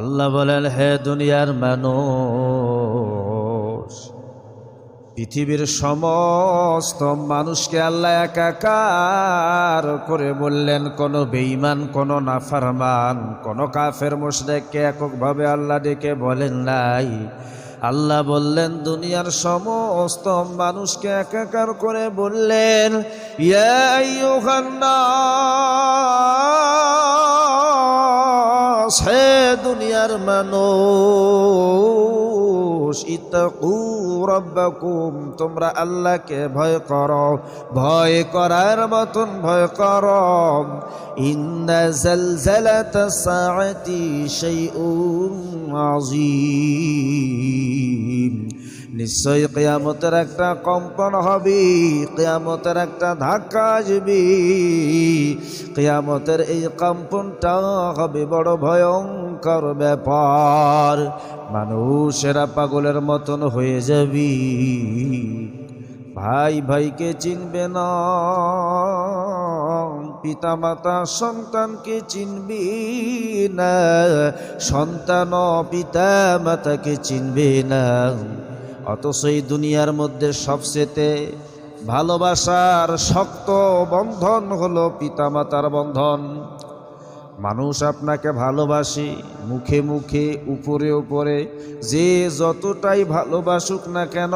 আল্লাহ বলেন, হে দুনিয়ার মানুষ, পৃথিবীর সমস্ত মানুষকে আল্লাহ একাকার করে বললেন, কোনো বেঈমান, কোনো নাফারমান, কোনো কাফের মুশরিককে এককভাবে আল্লাহ ডেকে বলেন নাই। আল্লাহ বললেন দুনিয়ার সমস্ত মানুষকে একাকার করে বললেন হে দুনিয়ার মানুষ রব্বাকুম, তোমরা আল্লাহকে ভয় করো, ভয় করার মতন ভয় করো। নিশ্চয়ই কেয়ামতের একটা কম্পন হবে, কেয়ামতের একটা ধাক্কা আসবে। কেয়ামতের এই কম্পনটা হবে বড় ভয়ঙ্কর ব্যাপার। মানুষেরা পাগলের মতন হয়ে যাবি। ভাই ভাইকে চিনবে না পিতা মাতা সন্তানকে চিনবি না, সন্তান পিতা মাতাকে চিনবে না। অথচ এই দুনিয়ার মধ্যে সবচেয়ে ভালোবাসার শক্ত বন্ধন হলো পিতামাতার বন্ধন। মানুষ আপনাকে ভালোবাসে, মুখে মুখে, উপরে উপরে, যে যতটাই ভালোবাসুক না কেন,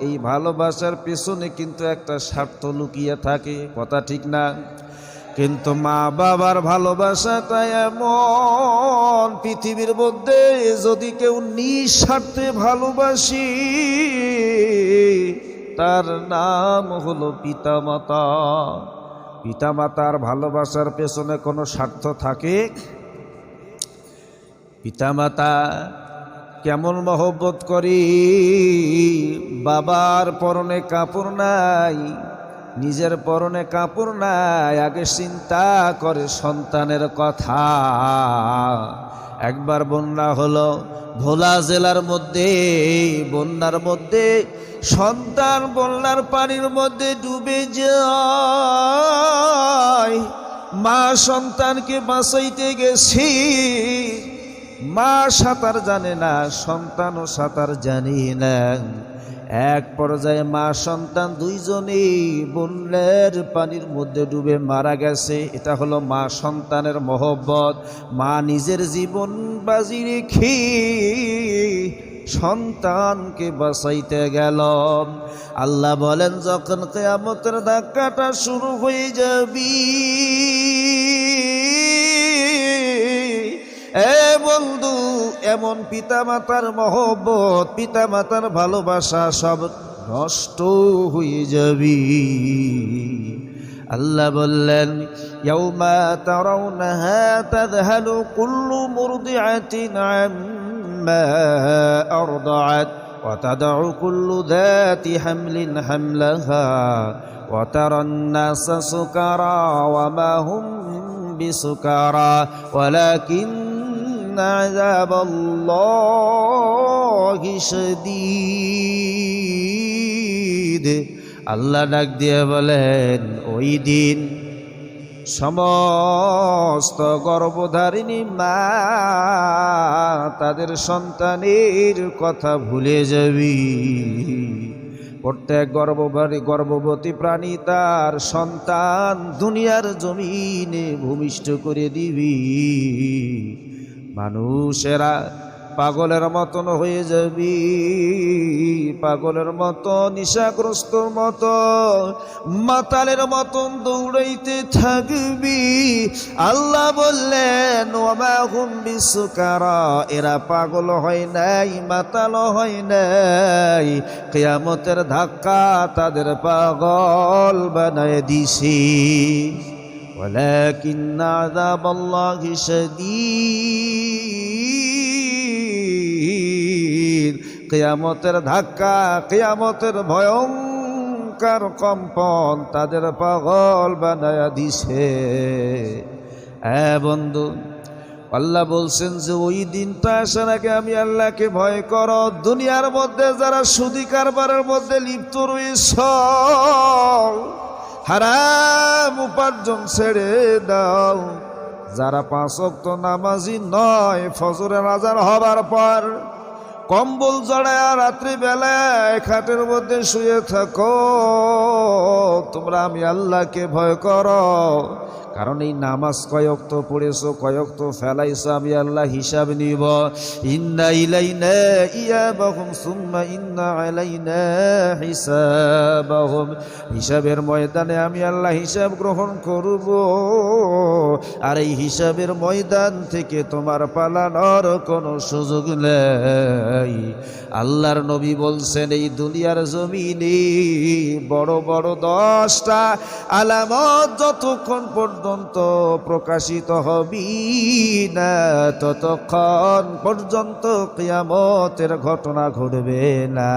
এই ভালোবাসার পেছনে কিন্তু একটা স্বার্থ লুকিয়ে থাকে, কথা ঠিক না? কিন্তু মা বাবার ভালোবাসাটা এমন, পৃথিবীর মধ্যে যদি কেউ নিঃস্বার্থে ভালোবাসি, তার নাম হলো পিতামাতা। পিতামাতার ভালোবাসার পেছনে কোনো স্বার্থ থাকে? পিতামাতা, কেমন মহব্বত করি? বাবার পরনে কাপড় নাই, নিজের পরনে কাপড় নাই, আগে চিন্তা করে সন্তানের কথা। একবার বন্যা হলো, ভোলা জেলার মধ্যে, বন্যার মধ্যে সন্তান বন্যার পানির মধ্যে ডুবে যায়। মা সন্তানকে বাঁচাইতে গেছি। মা সাঁতার জানে না, সন্তানও সাঁতার জানি না। এক পর্যায়ে মা সন্তান দুইজনেই বন্যের পানির মধ্যে ডুবে মারা গেছে। এটা হলো মা সন্তানের মহব্বত। মা নিজের জীবন বাজি রেখে সন্তানকে বাঁচাইতে গেল আল্লাহ বলেন, যখন কেয়ামতের ধাক্কাটা শুরু হয়ে যাবি, এ বন্ধু, এমন পিতামাতার মহব্বত, পিতামাতার ভালোবাসা সব নষ্ট হয়ে যাবি। আল্লাহ বললেন, ইয়াউমা তারাউনাহা তাযহালু কুল্লু মুরদিআতিন আম্মা আরদাআত وتدع كل ذات حمل حملها وترى الناس سكارى وما هم بسكارى ولكن عذاب الله شديد আল্লাহ ডাক দিয়ে বলেন ওই দিন সমস্ত গর্ভধারিণী মা তাদের সন্তানের কথা ভুলে যাবি। প্রত্যেক গর্ভবারী গর্ভবতী প্রাণী তার সন্তান দুনিয়ার জমিনে ভূমিষ্ঠ করে দিবি। মানুষেরা পাগলের মতন হয়ে যাবি পাগলের মতো নিশাগ্রস্ত মতো মাতালের মতন দৌড়াইতে থাকবি আল্লাহ বললেন ওমাহুম বিশ্বকারা এরা পাগল হয় নাই মাতাল হয় নাই কেয়ামতের ধাক্কা তাদের পাগল বানায় দিছি ولكن عذاب الله شديد কেয়ামতের ধাক্কা, কেয়ামতের ভয়ঙ্কর কম্পন তাদের পাগল বানায়া দিছে। হ্যাঁ বন্ধু, আল্লাহ বলছেন যে ওই দিনটা আসার আগে আমি আল্লাহকে ভয় কর। দুনিয়ার মধ্যে যারা সুদি কারবারের মধ্যে লিপ্ত রয়েছ, হারাম উপার্জন ছেড়ে দাও। যারা পাঁচ অক্ত নামাজি নয়, ফজরের আজার হবার পর কম্বল জড়ায় রাত্রি বেলায় খাটের মধ্যে শুয়ে থাকো। তোমরা আমি আল্লাহকে ভয় করো। কারণ এই নামাজ কয়ক্ত পড়েছো তো ফেলাইছো, আমি আল্লাহ হিসাব নিব। ইন্না ইলাইনা ইয়াবাহুম সুম্মা ইন্না আলাইনা হিসাবাহুম। হিসাবের ময়দানে আমি আল্লাহ হিসাব গ্রহণ করব। আর এই হিসাবের ময়দান থেকে তোমার পালানোর কোনো সুযোগ নেই। আল্লাহর নবী বলছেন, এই দুনিয়ার জমিনে বড় বড় দশটা আলামত যতক্ষণ পর্যন্ত প্রকাশিত হবি না ততক্ষণ পর্যন্ত কিয়ামতের ঘটনা ঘটবে না।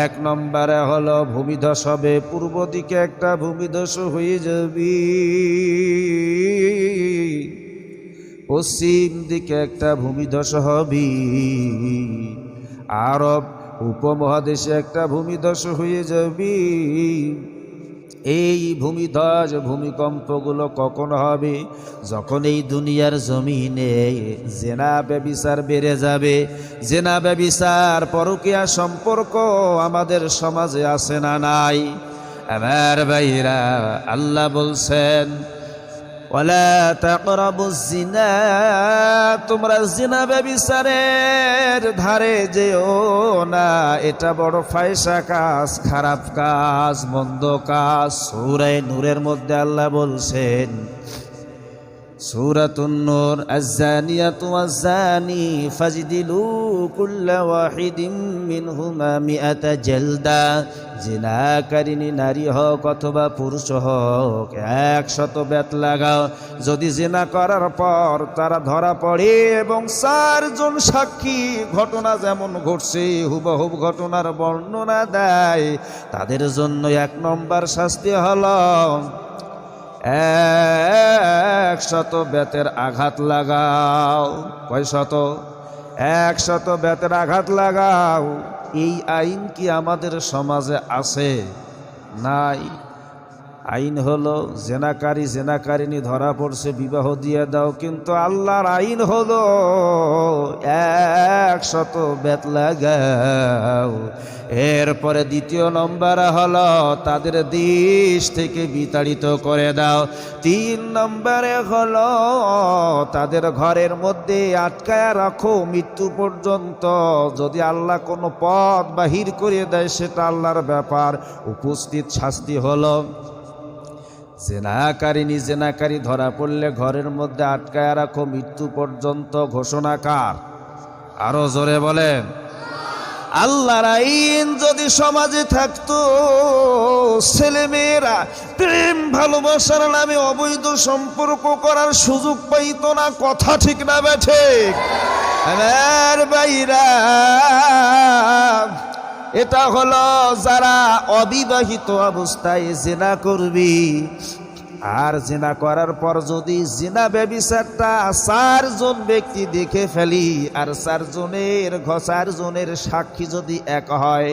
এক নম্বরে হলো ভূমিধস হবে পূর্ব দিকে একটা ভূমিধস হয়ে যাবি। পশ্চিম দিকে একটা ভূমিধস হবি। আরব উপমহাদেশে একটা ভূমিধস হয়ে যাবি। এই ভূমিধ্বজ ভূমিকম্পগুলো কখন হবে? যখন এই দুনিয়ার জমিনে জেনা ব্যবিচার বেড়ে যাবে। জেনা ব্যবিচার পরকিয়া সম্পর্ক আমাদের সমাজে আসে না নাই? আমার ভাইরা, আল্লাহ বলছেন ওয়ালা তাকরাবুজ জিনা তোমরা জিনা ব্যবিচারের ধারে যেও না, এটা বড় ফায়সা কাজ, খারাপ কাজ, মন্দ কাজ। সূরা নূরের মধ্যে আল্লাহ বলছেন সূরাতুন নূর আয-জানিয়াতু ওয়াজ-জানি, ফাজদিলু কুল্লা ওয়াহিদিম মিনহুমা মিআতা জালদা। জিনাকারিনী নারী হোক অথবা পুরুষ হোক, একশত বেত লাগাও। যদি জিনা করার পর তারা ধরা পড়ে এবং চারজন সাক্ষী, ঘটনা যেমন ঘটছে, হুবহুব ঘটনার বর্ণনা দেয়, তাদের জন্য এক নম্বর শাস্তি হলো একশত বেতের আঘাত লাগাও। কয় শত একশত বেতের আঘাত লাগাও। এই আইন কি আমাদের সমাজে আছে? নাই। আইন হলো, জেনাকারী জেনাকারিনী ধরা পড়ছে, বিবাহ দিয়ে দাও, কিন্তু আল্লাহর আইন হলো একশত বেত লাগাও। এরপরে দ্বিতীয় নম্বর হলো, তাদের দেশ থেকে বিতাড়িত করে দাও। তিন নম্বরে হলো, তাদের ঘরের মধ্যে আটকায় রাখো, মৃত্যু পর্যন্ত। যদি আল্লাহ কোনো পথ বাহির করে দেয়, সেটা আল্লাহর ব্যাপার। উপস্থিত শাস্তি হলো। জেনাকারিনী জেনাকারী ধরা পড়লে ঘরের মধ্যে আটকায় রাখো, মৃত্যু পর্যন্ত ঘোষণা কার? আরও জোরে বলেন। আল্লাহর আইন যদি সমাজে থাকতো ছেলে মেয়েরা প্রেম ভালোবাসার নামে অবৈধ সম্পর্ক করার সুযোগ পাইতো না, কথা ঠিক না বেঠে আমার বাইরা এটা হলো যারা অবিবাহিত অবস্থায় জেনা করবি। আর জেনা করার পর যদি জেনা ব্যবিচারটা চারজন ব্যক্তি দেখে ফেলি, আর চারজনের চারজনের সাক্ষী যদি এক হয়,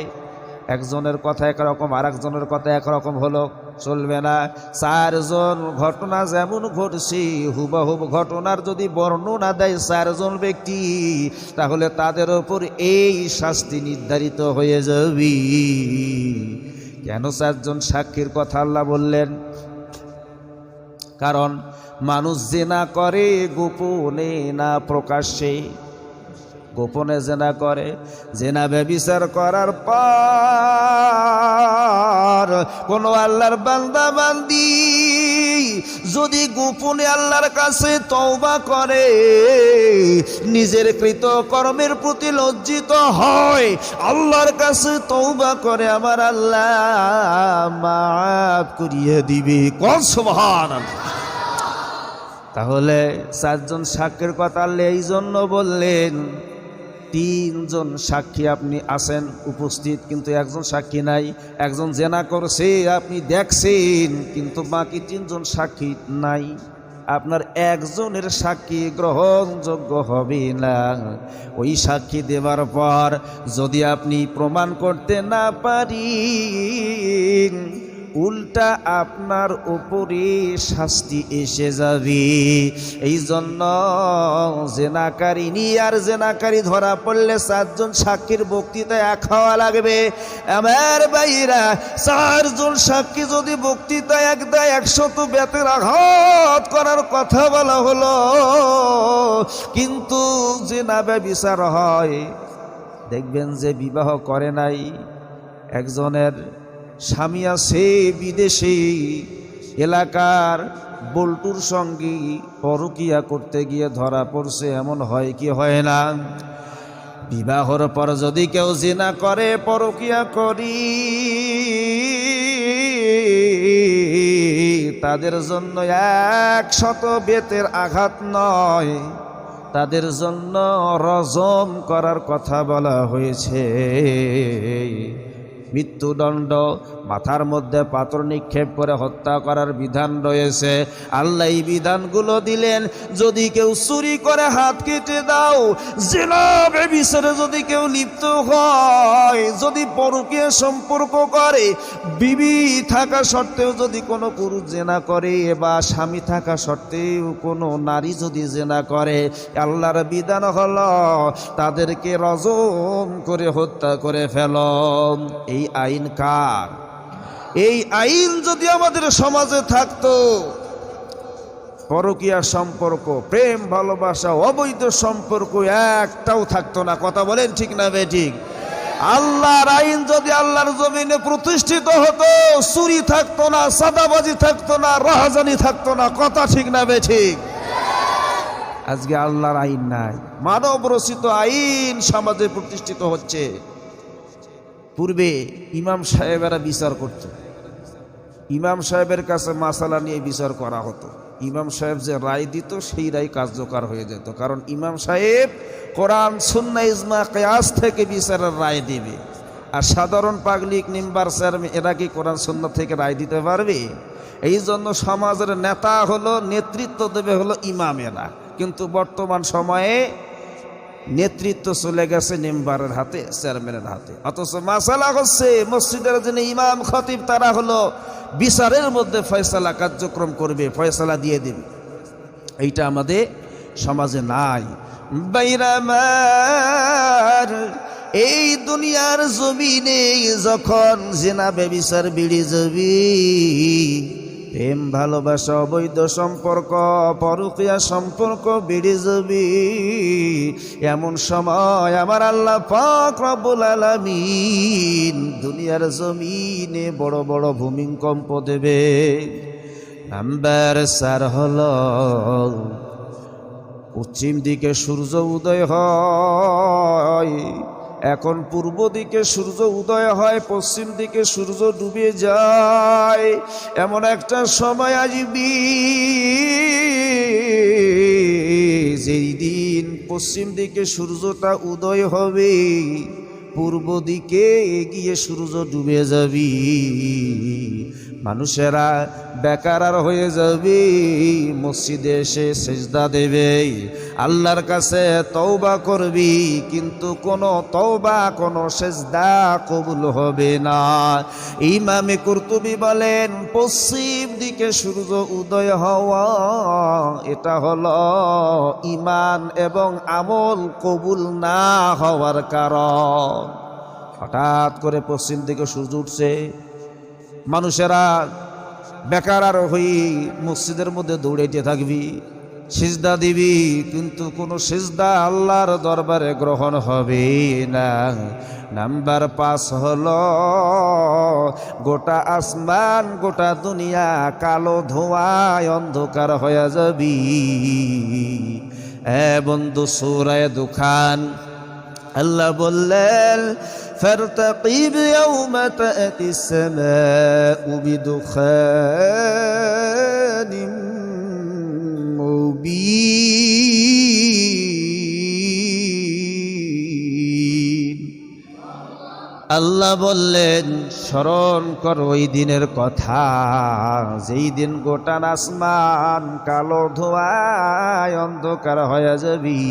একজনের কথা একরকম আর একজনের কথা একরকম হলো। চলবে না। চারজন ঘটনা যেমন ঘটছে, হুবাহুব ঘটনার যদি বর্ণনা দেয় চারজন ব্যক্তি, তাহলে তাদের ওপর এই শাস্তি নির্ধারিত হয়ে যাবি। কেন চারজন সাক্ষীর কথা আল্লাহ বললেন? কারণ মানুষ যে না করে গোপনে না প্রকাশ্যে। গোপনে জেনা করে, জেনা ব্যবিচার করার পর কোন আল্লাহর বান্দা বান্দি যদি গোপনে আল্লাহর কাছে তওবা করে, নিজের কৃত কর্মের প্রতি লজ্জিত হয়, আল্লাহর কাছে তওবা করে, আমার আল্লাহ মাফ করিয়ে দিবে। সুবহানাল্লাহ। তাহলে চারজন সাক্ষীর কথা এই জন্য বললেন তিনজন সাক্ষী আপনি আছেন, উপস্থিত, কিন্তু একজন সাক্ষী নাই। একজন জেনা করছে, আপনি দেখছেন, কিন্তু বাকি তিনজন সাক্ষী নাই। আপনার একজনের সাক্ষী গ্রহণযোগ্য হবে না। ওই সাক্ষী দেওয়ার পর যদি আপনি প্রমাণ করতে না পারি উল্টা আপনার উপরে শাস্তি এসে যাবে। এই জন্য জেনাকারিনী আর জেনাকারী ধরা পড়লে চারজন সাক্ষীর বক্তৃতায় এক হওয়া লাগবে। আমার বাইরা চারজন সাক্ষী যদি বক্তৃতা এক দেয় একশত বেতের আঘাত করার কথা বলা হলো। কিন্তু যে জেনা ব্যবিচার হয়, দেখবেন যে বিবাহ করে নাই একজনের স্বামী আছে বিদেশে, এলাকার বল্টুর সঙ্গে পরকিয়া করতে গিয়ে ধরা পড়ছে, এমন হয় কি হয় না? বিবাহর পর যদি কেউ জিনা করে, পরকিয়া করি। তাদের জন্য একশত বেতের আঘাত নয়। তাদের জন্য রজম করার কথা বলা হয়েছে। মৃত্যুদণ্ড মাথার মধ্যে পাথর নিক্ষেপ করে হত্যা করার বিধান রয়েছে। আল্লাহ এই বিধানগুলো দিলেন, যদি কেউ চুরি করে হাত কেটে দাও জেনাবে বিচারে যদি কেউ লিপ্ত হয়, যদি পরকে সম্পর্ক করে, বিবি থাকা সত্ত্বেও যদি কোনো পুরুষ জেনা করে বা স্বামী থাকা সত্ত্বেও কোনো নারী যদি জেনা করে, আল্লাহর বিধান হল তাদেরকে রজম করে হত্যা করে ফেল। এই আইন কার? এই আইন যদি আমাদের সমাজে থাকতো, পরকীয়া সম্পর্ক, প্রেম, ভালোবাসা, অবৈধ সম্পর্ক একটাও থাকতো না। কথা বলেন ঠিক না বে ঠিক? আল্লাহর আইন যদি আল্লাহর জমিনে প্রতিষ্ঠিত হতো, চুরি থাকতো না সাদাবাজি থাকতো না, রাহাজানি থাকতো না, কথা ঠিক না বে ঠিক? আজকে আল্লাহর আইন নাই। মানব রচিত আইন সমাজে প্রতিষ্ঠিত হচ্ছে। পূর্বে ইমাম সাহেবেরা বিচার করত। ইমাম সাহেবের কাছে মাসালা নিয়ে বিচার করা হতো। ইমাম সাহেব যে রায় দিত, সেই রায় কার্যকর হয়ে যেত। কারণ ইমাম সাহেব কোরআন সুন্না ইজমা, কেয়াস থেকে বিচারের রায় দেবে। আর সাধারণ পাবলিক নিম্বার স্যার, এরা কি কোরআন সুন্না থেকে রায় দিতে পারবে? এই জন্য সমাজের নেতা হলো, নেতৃত্ব দেবে হলো ইমামেরা। কিন্তু বর্তমান সময়ে নেতৃত্ব চলে গেছে মেম্বারের হাতে, চেয়ারম্যানের হাতে। অথচ মাসালা হচ্ছে, মসজিদের যিনি ইমাম খতিব, তারা হলো বিচারের মধ্যে ফয়সালা কার্যক্রম করবে, ফয়সালা দিয়ে দেবে। এইটা আমাদের সমাজে নাই। বাইরামার এই দুনিয়ার জমিনে যখন জেনা ব্যবিচার বিড়ি যাবি প্রেম, ভালোবাসা, অবৈধ সম্পর্ক, পরকিয়া সম্পর্ক বেড়ে যাবে এমন সময় আমার আল্লাহ পাক রব্বুল আলামিন দুনিয়ার জমিনে বড় বড় ভূমিকম্প দেবে। নাম্বার চার হল, পশ্চিম দিকে সূর্য উদয় হয়। এখন পূর্ব দিকে সূর্য উদয় হয়, পশ্চিম দিকে সূর্য ডুবে যায়। এমন একটা সময় আসবি যেই দিন পশ্চিম দিকে সূর্যটা উদয় হবে। পূর্ব দিকে এগিয়ে সূর্য ডুবে যাবি। মানুষেরা বেকার আর হয়ে যাবি। মসজিদে এসে সেজদা দেবে। আল্লাহর কাছে তওবা করবি, কিন্তু কোনো তওবা, কোনো সেজদা কবুল হবে না। ইমামে কুরতুবি বলেন, পশ্চিম দিকে সূর্য উদয় হওয়া, এটা হলো ইমান এবং আমল কবুল না হওয়ার কারণ। হঠাৎ করে পশ্চিম দিকে সূর্য উঠছে। মানুষেরা বেকার আর হই মসজিদের মধ্যে দৌড়াইতে থাকবি, সিজদা দিবি, কিন্তু কোনো সিজদা আল্লাহর দরবারে গ্রহণ হবে না। নাম্বার পাঁচ হল, গোটা আসমান, গোটা দুনিয়া কালো ধোঁয়ায় অন্ধকার হয়ে যাবি। এ বন্ধু সুরায় দুখান, আল্লাহ বললেন فارتقب يوم تأتي السماء بدخان مبين আল্লাহ বললেন স্মরণ কর ওই দিনের কথা যেই দিন গোটা আসমান কালো ধোয়ায় অন্ধকার হয়ে যাবি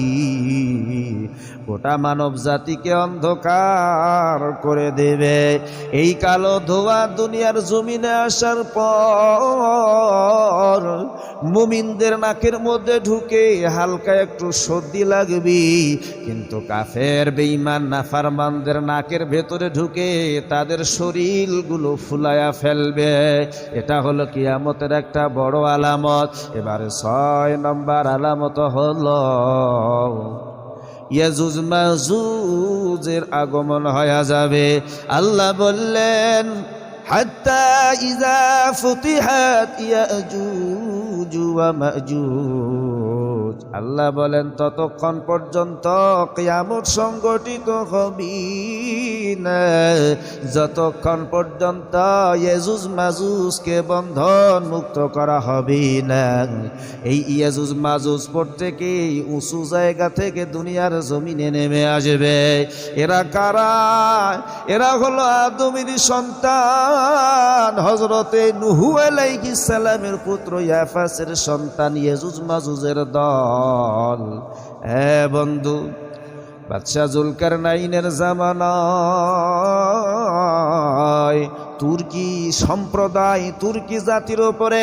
গোটা মানব জাতিকে অন্ধকার করে দেবে। এই কালো ধোয়া দুনিয়ার জমিনে আসার পর মুমিনদের নাকের মধ্যে ঢুকে হালকা একটু সর্দি লাগবি। কিন্তু কাফের, বেঈমান, নাফারমানদের নাকের ভেতরে ঢুকে তাদের শরীরগুলো ফুলায়া ফেলবে। এটা হলো কিয়ামতের একটা বড় আলামত। এবারে ছয় নম্বর আলামত হলো ইয়াজুজ মাজুজের আগমন হয়ে যাবে। আল্লাহ বললেন ইজা ফুতিহাত ইয়াজুজ ওয়া মাজুজ। আল্লাহ বলেন, ততক্ষণ পর্যন্ত কিয়ামত সংগঠিত হবি না। যতক্ষণ পর্যন্ত ইয়াজুজ মাজুজকে বন্ধন মুক্ত করা হবে না। এই ইয়াজুজ মাজুজ প্রত্যেকেই উঁচু জায়গা থেকে দুনিয়ার জমিনে নেমে আসবে। এরা কারা? এরা হলো আদমের সন্তান হজরতে নুহু আলাইহিস সালামের পুত্র ইয়াফাসের সন্তান ইয়াজুজ মাজুজের দল। হ্যাঁ বন্ধু বাদশাহ জুলকার নাইনের জামানায় তুর্কি সম্প্রদায়, তুর্কি জাতির ওপরে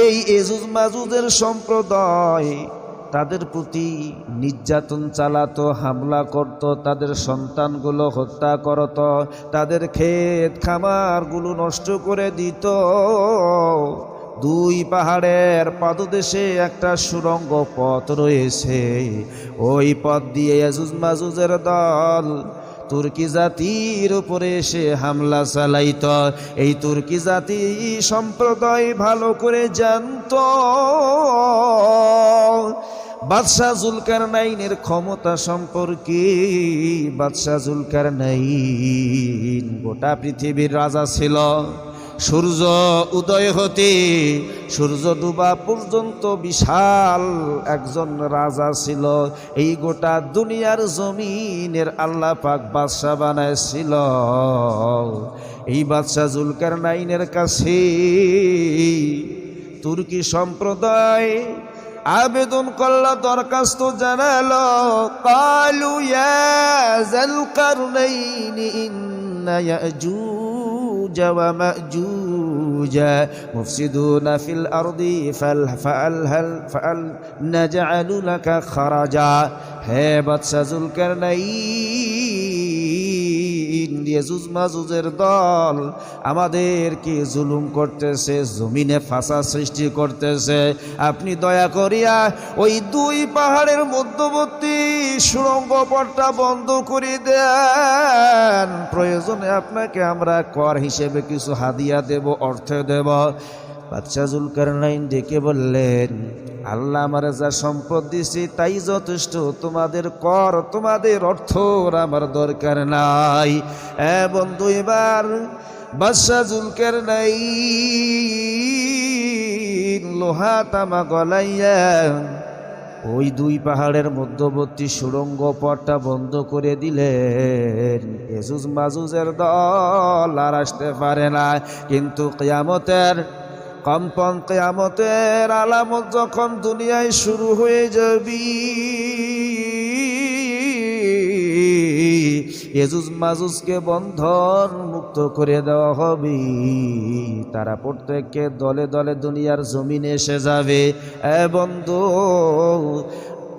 এই এজুজ মাজুজের সম্প্রদায়, তাদের প্রতি নির্যাতন চালাতো, হামলা করত, তাদের সন্তানগুলো হত্যা করত, তাদের ক্ষেত খামারগুলো নষ্ট করে দিত। দুই পাহাড়ের পাদদেশে একটা সুরঙ্গ পথ রয়েছে। ওই পথ দিয়ে ইয়াজুজ মাজুজের দল তুর্কি জাতির উপরে এসে হামলা চালাইত। এই তুর্কি জাতি সম্প্রদায় ভালো করে জানত। বাদশাহ জুলকার নাইনের ক্ষমতা সম্পর্কে বাদশাহ জুলকার নাইন গোটা পৃথিবীর রাজা ছিল। সূর্য উদয় হতে সূর্য ডুবা পর্যন্ত বিশাল একজন রাজা ছিল। এই গোটা দুনিয়ার জমিনের আল্লাহ পাক বাদশাহ বানাইছিল। এই বাদশাহ জুলকার নাইনের কাছে তুর্কি সম্প্রদায় আবেদন করলা, দরখাস্ত জানালো, কালু ইয়াজাল কারনাইনি ইন্না ইয়াজুজ ওয়া মা'জুজ মুফসিদুনা ফিল আরদি ফাল ফাল হাল ফাল নাজআলু লাকা খারাজা হে বাদশা জুলকারনাইন ইয়াজুজ মাজুজের দল আমাদেরকে জুলুম করতেছে, জমিনে ফাঁসা সৃষ্টি করতেছে। আপনি দয়া করিয়া ওই দুই পাহাড়ের মধ্যবর্তী সুড়ঙ্গ পথটা বন্ধ করে দেন। প্রয়োজনে আপনাকে আমরা কর হিসেবে কিছু হাদিয়া দেব, অর্থ দেব। বাদশাহ জুলকার নাইন ডেকে বললেন আল্লাহ আমার যা সম্পদ দিছি তাই যথেষ্ট। তোমাদের কর, তোমাদের অর্থ আমার দরকার নাই। হ্যাঁ বন্ধু, এবার বাদশাহ জুলকার নাই। লোহা তামা গলাইয়া ওই দুই পাহাড়ের মধ্যবর্তী সুড়ঙ্গ পথটা বন্ধ করে দিলেন। এজুজ মাজুজের দল আর আসতে পারে না। কিন্তু কিয়ামতের কম্পন কেয়ামতের আলামত যখন দুনিয়ায় শুরু হয়ে যাবি। এজুজ মাজুজকে বন্ধন মুক্ত করে দেওয়া হবে। তারা প্রত্যেককে দলে দলে দুনিয়ার জমিনে এসে যাবে। এ বন্ধু,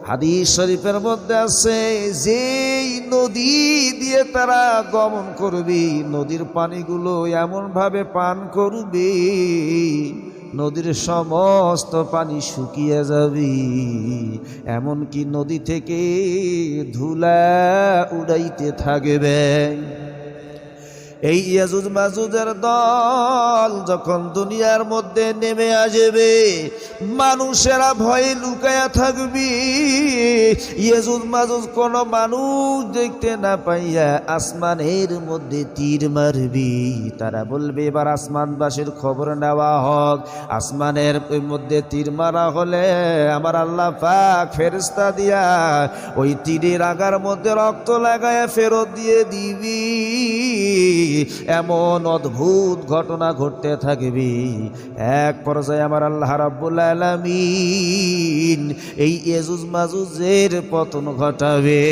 হাদিস শরীফের মধ্যে আছে যেই নদী দিয়ে তারা গমন করবে, নদীর পানিগুলো এমনভাবে পান করবে, নদীর সমস্ত পানি শুকিয়ে যাবে। এমনকি নদী থেকে ধুলা উড়াইতে থাকবে। এই ইয়াজুজ মাজুজের দল যখন দুনিয়ার মধ্যে নেমে আসবে, মানুষেরা ভয়ে লুকায়া থাকবি। ইয়াজুজ মাজুজ কোন মানুষ দেখতে না পাইয়া আসমানের মধ্যে তীর মারবি। তারা বলবে, এবার আসমানবাসীর খবর নেওয়া হোক। আসমানের মধ্যে তীর মারা হলে আমার আল্লাহ পাক ফেরেস্তা দিয়া ওই তীরের আগার মধ্যে রক্ত লাগায় ফেরত দিয়ে দিবি। এমন অদ্ভুত ঘটনা ঘটতে থাকবি। এক পর্যায়ে আমার আল্লাহ রাব্বুল আলামিন এই এজুজ মাজুজের পতন ঘটাবে।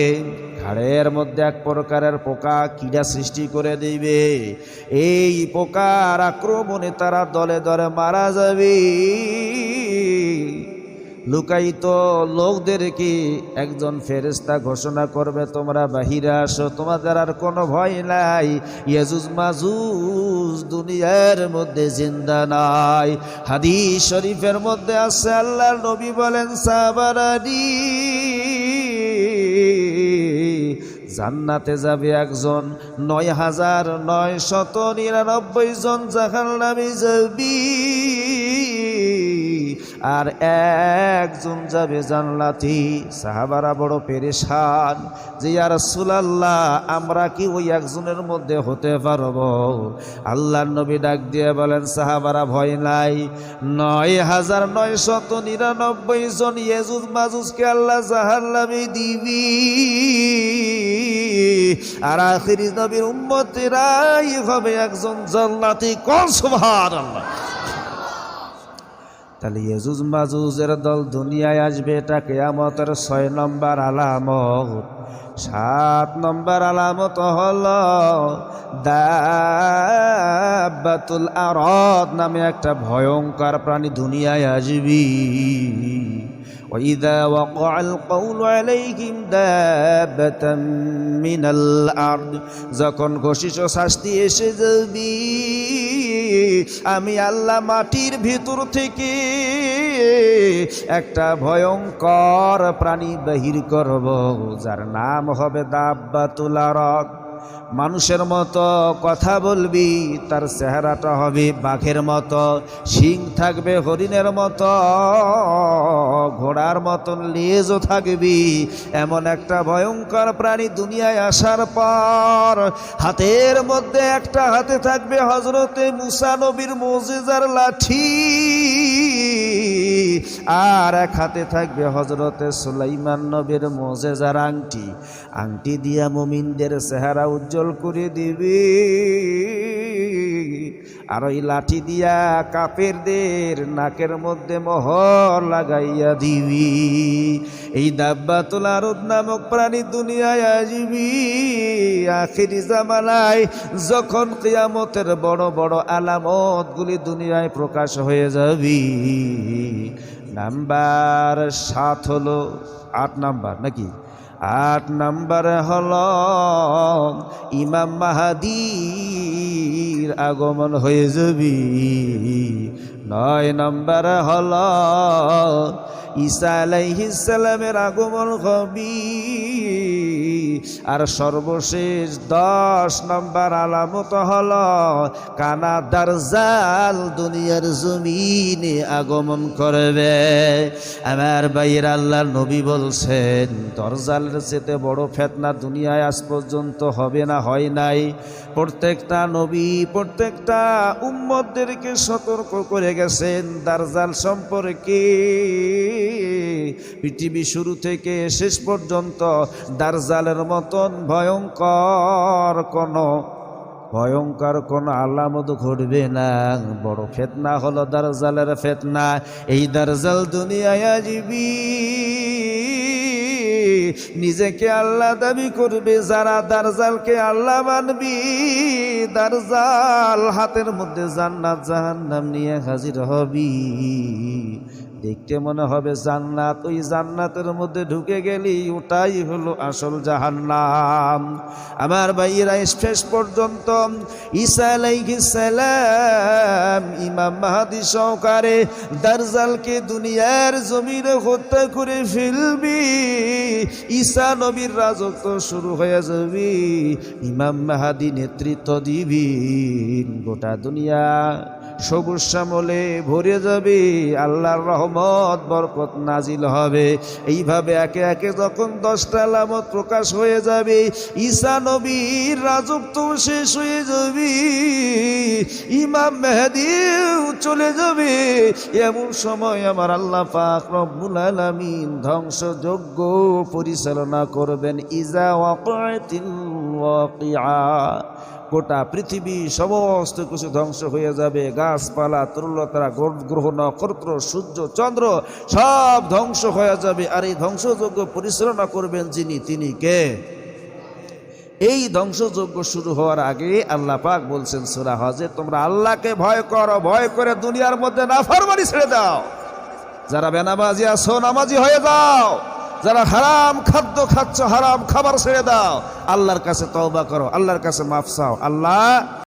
ঘাড়ের মধ্যে এক প্রকারের পোকা কিড়া সৃষ্টি করে দিবে। এই পোকার আক্রমণে তারা দলে দলে মারা যাবে। লুকায়িত লোকদেরকে একজন ফেরেস্তা ঘোষণা করবে, তোমরা বাহিরে আসো, তোমাদের আর কোনো ভয় নাই। ইয়াজুজ মাজুজ দুনিয়ার মধ্যে জিন্দা নাই। হাদিস শরীফের মধ্যে আছে, আল্লাহ নবী বলেন, সাবারানি, জান্নাতে যাবে একজন। নয় হাজার নয় শত নিরানব্বই জন জাহান নামে যাবি। আর একজন যাবে জানলাতি সাহাবারা বড় পেরেশান যে আর সুলাল্লাহ আমরা কি ওই একজনের মধ্যে হতে পারব? আল্লাহ নবী ডাক দিয়ে বলেন, সাহাবারা ভয় নাই। নয় হাজার নয় শত নিরানব্বই জন ইয়েজুজ মাজুজকে আল্লাহ জাহান্নামে দিবি। আর আখিরি নবীর উম্মতেরাই হবে একজন জান্নাতি। কোন সুবহানাল্লাহ। তাহলে ইয়েজুজ মাজুজের দল দুনিয়ায় আসবে এটা কেয়ামতের ছয় নম্বর আলামত সাত নম্বর আলামত হল দাবাতুল আরদ নামে একটা ভয়ঙ্কর প্রাণী দুনিয়ায় আসবি وإذا وقع القول عليهم دابة من الأرض যখন ঘোষিস শাস্তি এসে যাবি আমি আল্লাহ মাটির ভিতর থেকে একটা ভয়ঙ্কর প্রাণী বাহির করব, যার নাম হবে দাব্বাতুল আরদ মানুষের মতো কথা বলবি, তার চেহারাটা হবে বাঘের মতো, শিং থাকবে হরিণের মতো, ঘোড়ার মতন লেজও থাকবি। এমন একটা ভয়ঙ্কর প্রাণী দুনিয়ায় আসার পর, হাতের মধ্যে একটা হাতে থাকবে হজরতে মুসা নবীর মজিজার লাঠি। আর এক হাতে থাকবে হজরতে সুলাইমান নবীর মজেজার আংটি। আংটি দিয়া মুমিনদের চেহারা উজ্জ্বল করে দিবি। আর ওই লাঠি দিয়া কাপেরদের নাকের মধ্যে মোহর লাগাইয়া দিবি। এই দাব্বা তোলারুদ নামক প্রাণী দুনিয়ায় আসবি। আখিরি জামানায় যখন কিয়ামতের বড় বড় আলামতগুলি দুনিয়ায় প্রকাশ হয়ে যাবি। নাম্বার সাত হলো আট নাম্বার, নাকি? আট নাম্বার হল ইমাম মাহাদির আগমন হয়ে যাবি। নয় নাম্বার হল ঈসা আলাইহিসালামের আগমন হবি। আর সর্বশেষ দশ নম্বর আলামত হল, কানা দারজাল দুনিয়ার জমিনে আগমন করবে। আমার বাইর আল্লাহ নবী বলছেন দরজালের চেতে বড় ফেতনা দুনিয়ায় আজ পর্যন্ত হবে না, হয় নাই। প্রত্যেকটা নবী, প্রত্যেকটা উম্মতদেরকে সতর্ক করে গেছেন দারজাল সম্পর্কে। পৃথিবী শুরু থেকে শেষ পর্যন্ত দারজালের মতন ভয়ঙ্কর কোনো ভয়ঙ্কর কোনো আলামত ঘটবে না। বড় ফেতনা হলো দারজালের ফেতনা। এই দারজাল দুনিয়ায় আসবি নিজেকে আল্লাহ দাবি করবে, যারা দারজালকে আল্লাহ মানবি। দারজাল হাতের মধ্যে জান্নাত জাহান্নাম নিয়ে হাজির হবি। দেখতে মনে হবে জান্নাত, ওই জান্নাতের মধ্যে ঢুকে গেলি ওটাই হলো আসল জাহান্নাম। আমার ভাইয়েরা শেষ পর্যন্ত ঈসা সালাম ইমাম মাহাদি সহকারে দারজালকে দুনিয়ার জমিনে হত্যা করে ফেলবি, ঈসা নবীর রাজত্ব শুরু হয়ে যাবে, ইমাম মাহাদি নেতৃত্ব দিবি গোটা দুনিয়া। সবুজ শ্যামলে ভরে যাবে, আল্লাহর রহমত, বরকত নাজিল হবে। এইভাবে একে একে যখন দশটা আলামত প্রকাশ হয়ে যাবে, ঈসা নবীর রাজত্ব শেষ হয়ে যাবে, ইমাম মেহেদিও চলে যাবে। এমন সময় আমার আল্লাহ পাক রব্বুল আলামিন ধ্বংসযজ্ঞ পরিচালনা করবেন, ইজা ওয়াকিআ। গোটা পৃথিবী সমস্ত কিছু ধ্বংস হয়ে যাবে। গাছপালা তরুলতারা গ্রহ নক্ষত্র, সূর্য, চন্দ্র সব ধ্বংস হয়ে যাবে। আর এই ধ্বংসযজ্ঞ পরিচালনা করবেন যিনি, তিনি কে? এই ধ্বংসযজ্ঞ শুরু হওয়ার আগে আল্লাহ পাক বলছেন, সুরা হজে তোমরা আল্লাহকে ভয় করো, ভয় করে দুনিয়ার মধ্যে না নাফরমানি ছেড়ে দাও। যারা বেনামাজি আছো, নামাজি হয়ে যাও। যারা হারাম খাদ্য খাচ্ছ, হারাম খাবার ছেড়ে দাও। আল্লাহর কাছে তওবা করো, আল্লাহর কাছে মাফ চাও। আল্লাহ